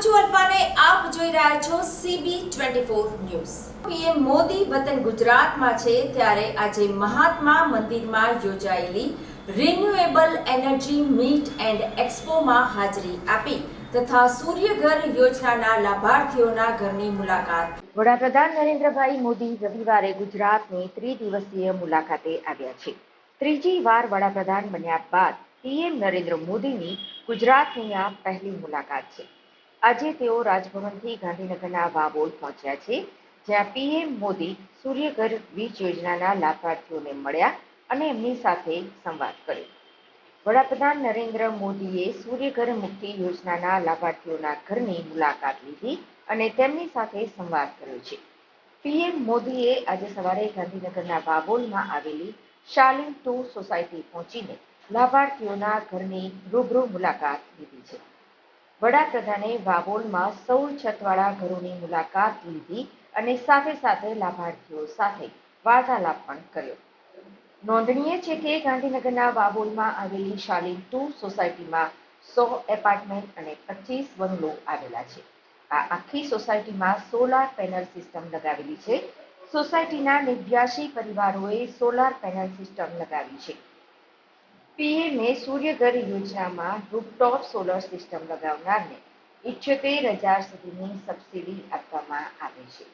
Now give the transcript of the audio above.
જોઈ રહ્યા છો CB twenty four news. PM Modi વતન ગુજરાતમાં છે ત્યારે આજે મહાત્મા મંદિરમાં યોજાયેલી રિન્યુએબલ એનર્જી મીટ એન્ડ એક્સપોમાં હાજરી આપી તથા સૂર્યઘર યોજનાના લાભાર્થીઓના ઘરની મુલાકાત. વડાપ્રધાન નરેન્દ્રભાઈ મોદી રવિવારે ગુજરાતની ત્રિદિવસીય મુલાકાતે આવ્યા છે. ત્રીજી વાર વડાપ્રધાન બન્યા બાદ પીએમ નરેન્દ્ર મોદીની ગુજરાતની આ પહેલી મુલાકાત છે. આજે તેઓ રાજભવનથી ગાંધીનગરના વાવોલ પહોંચ્યા છે, જ્યાં પીએમ મોદી સૂર્યઘર વીજ યોજનાના લાભાર્થીઓને મળ્યા અને એમની સાથે સંવાદ કર્યો. વડાપ્રધાન નરેન્દ્ર મોદીએ સૂર્યઘર મુક્તિ યોજનાના લાભાર્થીઓના ઘરની મુલાકાત લીધી અને તેમની સાથે સંવાદ કર્યો છે. પીએમ મોદીએ આજે સવારે ગાંધીનગરના વાબોલમાં આવેલી શાલિન ટુ સોસાયટી પહોંચીને લાભાર્થીઓના ઘરની રૂબરૂ મુલાકાત લીધી છે. વડાપ્રધાને વાવોલમાં સૌર છતવાળા ઘરોની મુલાકાત લીધી અને સાથે સાથે લાભાર્થીઓ સાથે વાર્તાલાપ પણ કર્યો. નોંધનીય છે કે ગાંધીનગરના વાવોલમાં આવેલી શાલિન ટુ સોસાયટીમાં સો એપાર્ટમેન્ટ અને પચીસ બંગલો આવેલા છે. આ આખી સોસાયટીમાં સોલાર પેનલ સિસ્ટમ લગાવેલી છે. સોસાયટીના નેવ્યાશી પરિવારોએ સોલાર પેનલ સિસ્ટમ લગાવી છે. પીએમએ સૂર્યઘર યોજનામાં રૂપટોપ સોલર સિસ્ટમ લગાવનારને ઇઠ્યોતેર હજાર સુધીની સબસિડી આપવામાં આવે છે.